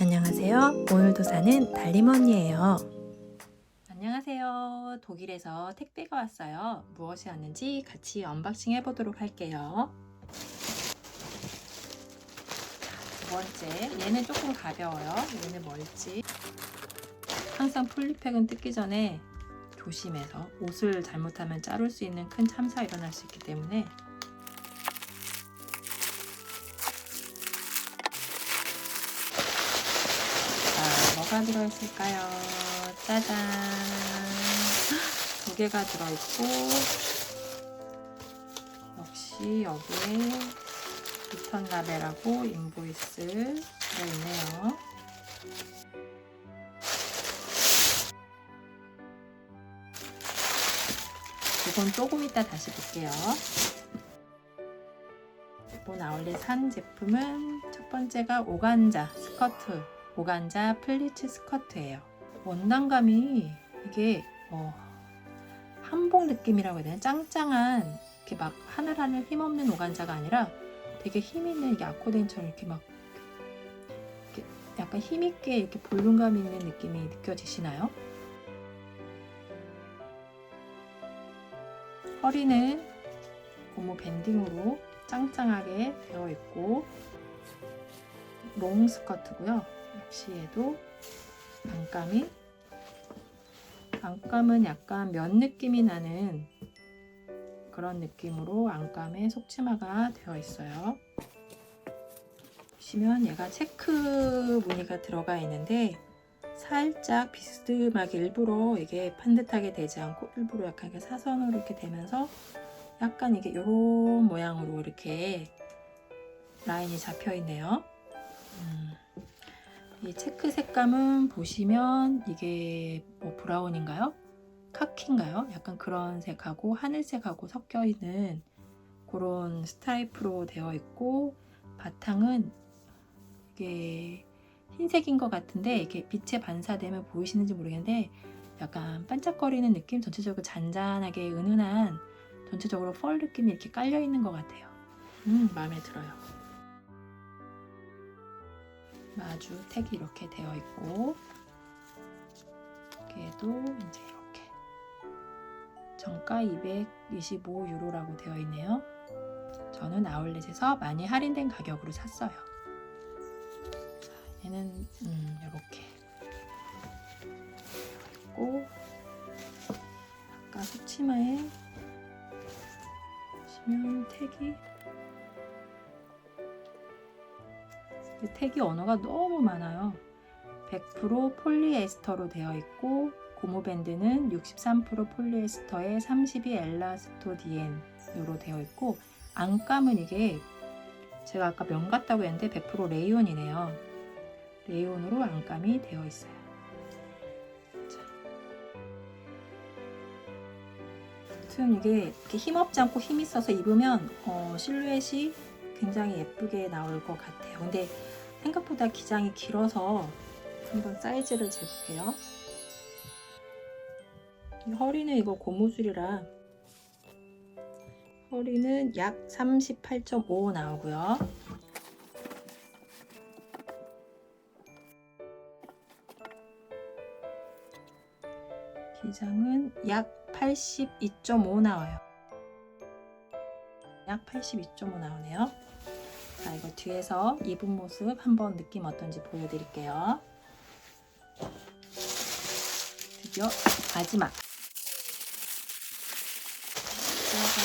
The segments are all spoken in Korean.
안녕하세요. 오늘도 사는 달림언니예요. 안녕하세요. 독일에서 택배가 왔어요. 무엇이 왔는지 같이 언박싱 해보도록 할게요. 두 번째, 얘는 조금 가벼워요. 얘는 뭘지? 항상 풀리팩은 뜯기 전에 조심해서 옷을 잘못하면 자를 수 있는 큰 참사 일어날 수 있기 때문에 뭐가 들어있을까요? 짜잔! 두 개가 들어있고, 역시 여기에 리턴 라벨하고 인보이스 들어있네요. 이건 조금 이따 다시 볼게요. 이번 아울렛 산 제품은 첫 번째가 오간자 스커트 오간자 플리츠 스커트예요. 원단감이 이게 어, 한복 느낌이라고 해야 되나? 짱짱한 이렇게 막 하늘하늘 힘없는 오간자가 아니라 되게 힘 있는 이게 아코덴처럼 이렇게 막 이렇게 약간 힘 있게 이렇게 볼륨감 있는 느낌이 느껴지시나요? 허리는 고무 밴딩으로 짱짱하게 되어 있고 롱 스커트고요. 역시 얘도 안감이 안감은 약간 면 느낌이 나는 그런 느낌으로 안감에 속치마가 되어 있어요. 보시면 얘가 체크 무늬가 들어가 있는데 살짝 비스듬하게 일부러 이게 반듯하게 되지 않고 일부러 약간 이렇게 사선으로 이렇게 되면서 약간 이게 이런 모양으로 이렇게 라인이 잡혀 있네요. 음. 이 체크 색감은 보시면 이게 뭐 브라운인가요? 카키인가요? 약간 그런 색하고 하늘색하고 섞여 있는 그런 스트라이프로 되어 있고 바탕은 이게 흰색인 것 같은데 이렇게 빛에 반사되면 보이시는지 모르겠는데 약간 반짝거리는 느낌 전체적으로 잔잔하게 은은한 전체적으로 펄 느낌이 이렇게 깔려 있는 것 같아요. 음 마음에 들어요. 마주 택이 이렇게 되어 있고 여기에도 이제 이렇게 정가 225유로라고 되어 있네요. 저는 아울렛에서 많이 할인된 가격으로 샀어요. 자, 얘는 음, 이렇게 있고 아까 속치마에 보시면 택이 이 택이 언어가 너무 많아요. 100% 폴리에스터로 되어 있고 고무밴드는 63% 폴리에스터에 32 엘라스토디엔으로 되어 있고 안감은 이게 제가 아까 면 같다고 했는데 100% 레이온이네요. 레이온으로 안감이 되어 있어요. 자. 아무튼 이게 힘없지 않고 힘 있어서 입으면 어, 실루엣이 굉장히 예쁘게 나올 것 같아요. 근데 생각보다 기장이 길어서 한번 사이즈를 재볼게요. 이 허리는 이거 고무줄이라 허리는 약 38.5 나오고요. 기장은 약 82.5 나와요. 약 82.5 나오네요. 자, 이거 뒤에서 입은 모습 한번 느낌 어떤지 보여드릴게요. 드디어 마지막. 짜잔.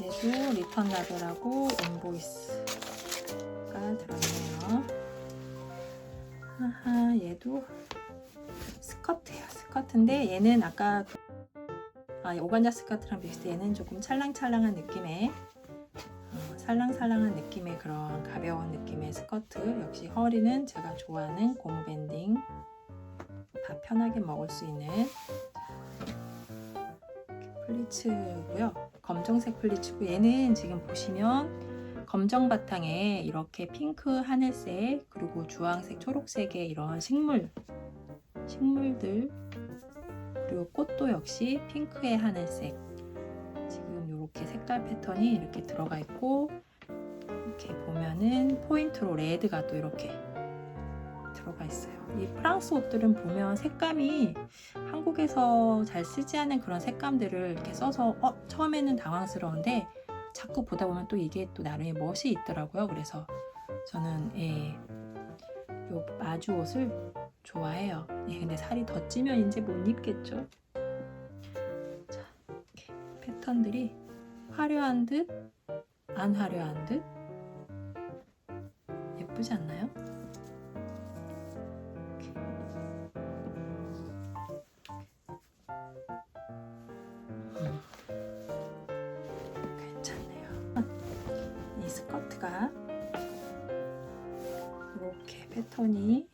얘도 리턴 라벨하고 인보이스가 들어있네요. 하하, 얘도 스커트예요. 스커트인데 얘는 아까 그 아, 오간자 스커트랑 얘는 조금 찰랑찰랑한 느낌의 어, 살랑살랑한 느낌의 그런 가벼운 느낌의 스커트. 역시 허리는 제가 좋아하는 고무 밴딩. 다 편하게 먹을 수 있는 플리츠고요. 검정색 플리츠고 얘는 지금 보시면 검정 바탕에 이렇게 핑크 하늘색 그리고 주황색 초록색의 이런 식물 식물들 그리고 꽃도 역시 핑크의 하늘색 지금 이렇게 색깔 패턴이 이렇게 들어가 있고 이렇게 보면 들어가는 포인트로 레드가 또 이렇게 들어가 있어요. 이 프랑스 옷들은 보면 색감이 한국에서 잘 쓰지 않은 그런 색감들을 이렇게 써서 어, 처음에는 당황스러운데 자꾸 보다 보면 또 이게 또 나름의 멋이 있더라고요. 그래서 저는 예, 요 마주 옷을 좋아해요. 예, 근데 살이 더 찌면 이제 못 입겠죠. 자, 이렇게 패턴들이 화려한 듯, 안 화려한 듯 예쁘지 않나요? 음, 괜찮네요. 이 스커트가 이렇게 패턴이 요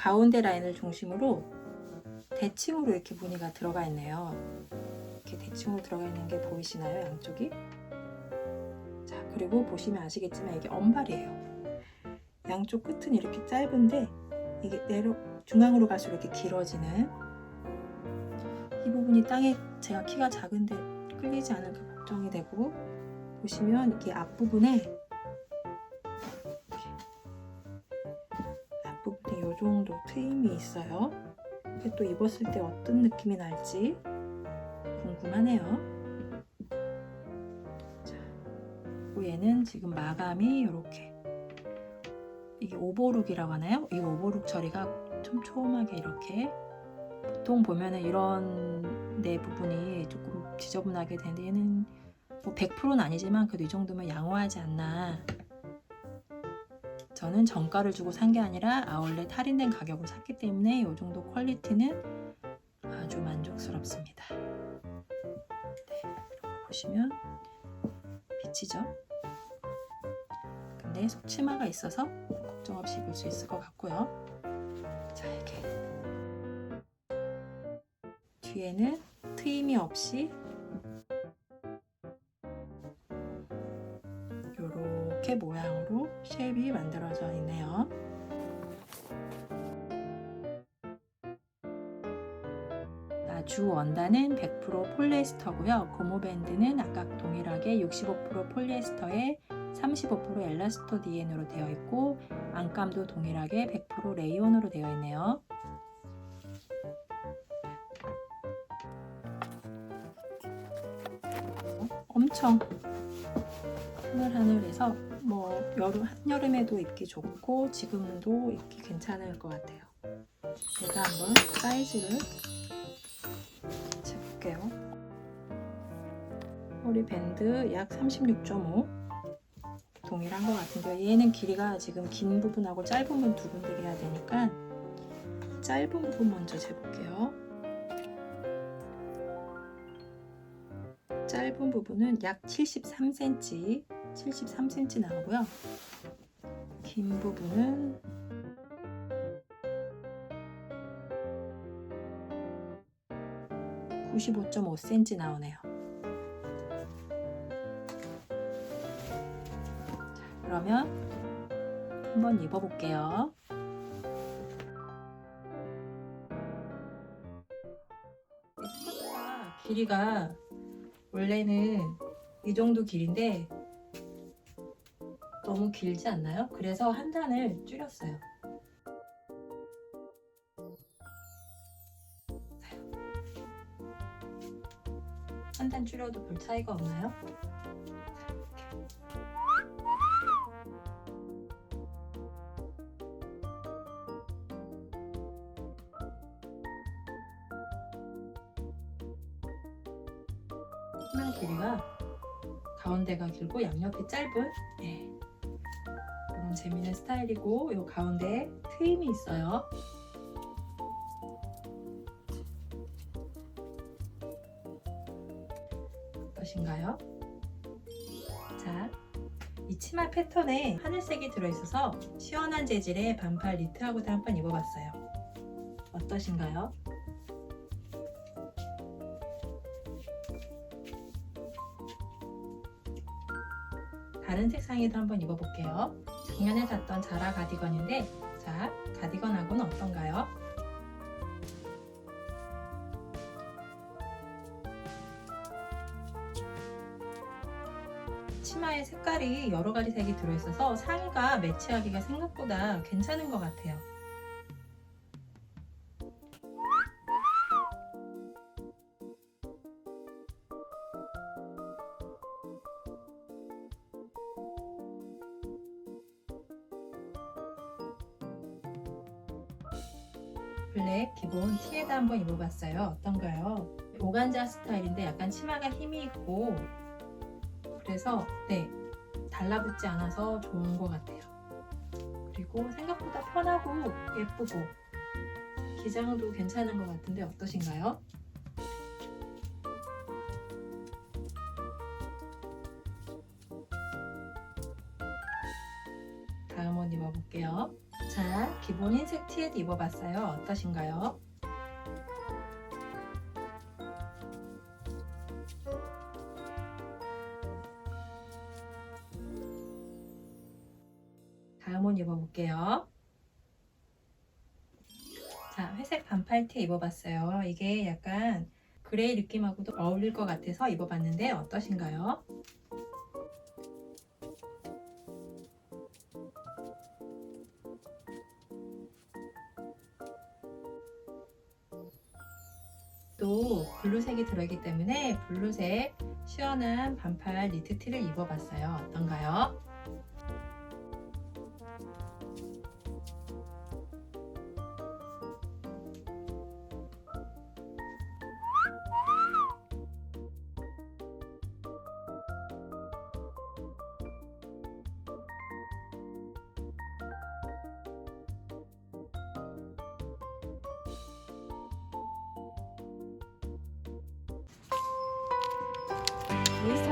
가운데 라인을 중심으로 대칭으로 이렇게 무늬가 들어가 있네요. 이렇게 대칭으로 들어가 있는 게 보이시나요? 양쪽이? 자, 그리고 보시면 아시겠지만 이게 언발이에요. 양쪽 끝은 이렇게 짧은데 이게 내려 중앙으로 갈수록 이렇게 길어지는 이 부분이 땅에 제가 키가 작은데 끌리지 않을까 걱정이 되고 보시면 이게 앞부분에 정도 트임이 있어요. 이게 또 입었을 때 어떤 느낌이 날지 궁금하네요. 자, 얘는 지금 마감이 이렇게 이게 오버룩이라고 하나요? 이 오버룩 처리가 촘촘하게 이렇게 보통 보면은 이런 내 부분이 조금 지저분하게 되는데 얘는 뭐 100%는 아니지만 그래도 이 정도면 양호하지 않나. 저는 정가를 주고 산 게 아니라 아울렛 할인된 가격으로 샀기 때문에 이 정도 퀄리티는 아주 만족스럽습니다. 네, 보시면 비치죠. 근데 속치마가 있어서 걱정 없이 입을 수 있을 것 같고요. 자, 이렇게 뒤에는 트임이 없이 이렇게 모양 쉐입이 만들어져 있네요. 자, 주 원단은 100% 폴리에스터고요. 고무밴드는 아까 동일하게 65% 폴리에스터에 35% 엘라스토 DN으로 되어 있고 안감도 동일하게 100% 레이온으로 되어 있네요. 엄청 하늘하늘해서 뭐 여름 한여름에도 입기 좋고 지금도 입기 괜찮을 것 같아요. 제가 한번 사이즈를 재볼게요. 허리 밴드 약 36.5 동일한 것 같은데 얘는 길이가 지금 긴 부분하고 짧은 부분 두 군데 해야 되니까 짧은 부분 먼저 재볼게요. 짧은 부분은 약 73cm, 73cm 나오고요. 긴 부분은 (95.5cm) 나오네요. 자, 그러면 한번 입어볼게요. 길이가 원래는 이 정도 길인데 너무 길지 않나요? 그래서 한 단을 줄였어요. 한단 줄여도 별 차이가 없나요? 치마 길이가 가운데가 길고 양옆이 짧은 네. 재미있는 스타일이고 이 가운데에 트임이 있어요. 어떠신가요? 자, 이 치마 패턴에 하늘색이 들어있어서 시원한 재질의 반팔 니트하고도 한번 입어봤어요. 어떠신가요? 다른 색상에도 한번 입어볼게요. 작년에 샀던 자라 가디건인데, 자, 가디건하고는 어떤가요? 때문에 색깔이 여러 가지 색이 들어있어서 상의가 매치하기가 생각보다 괜찮은 것 같아요. 블랙 기본 티에다 한번 입어봤어요. 어떤가요? 오간자 스타일인데 약간 치마가 힘이 있고 그래서 네 달라붙지 않아서 좋은 것 같아요. 그리고 생각보다 편하고 예쁘고 기장도 괜찮은 것 같은데 어떠신가요? 흰색 티에도 입어봤어요. 어떠신가요? 다음 옷 입어볼게요. 자, 회색 반팔 티 입어봤어요. 이게 약간 그레이 느낌하고도 어울릴 것 같아서 입어봤는데 어떠신가요? 또 블루색이 들어있기 때문에 블루색 시원한 반팔 니트 티를 입어봤어요. 어떤가요?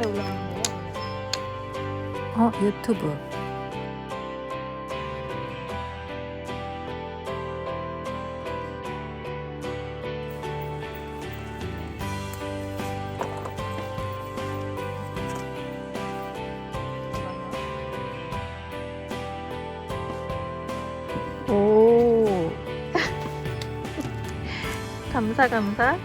올라가는 거예요? 어, 유튜브. 오. 감사 감사.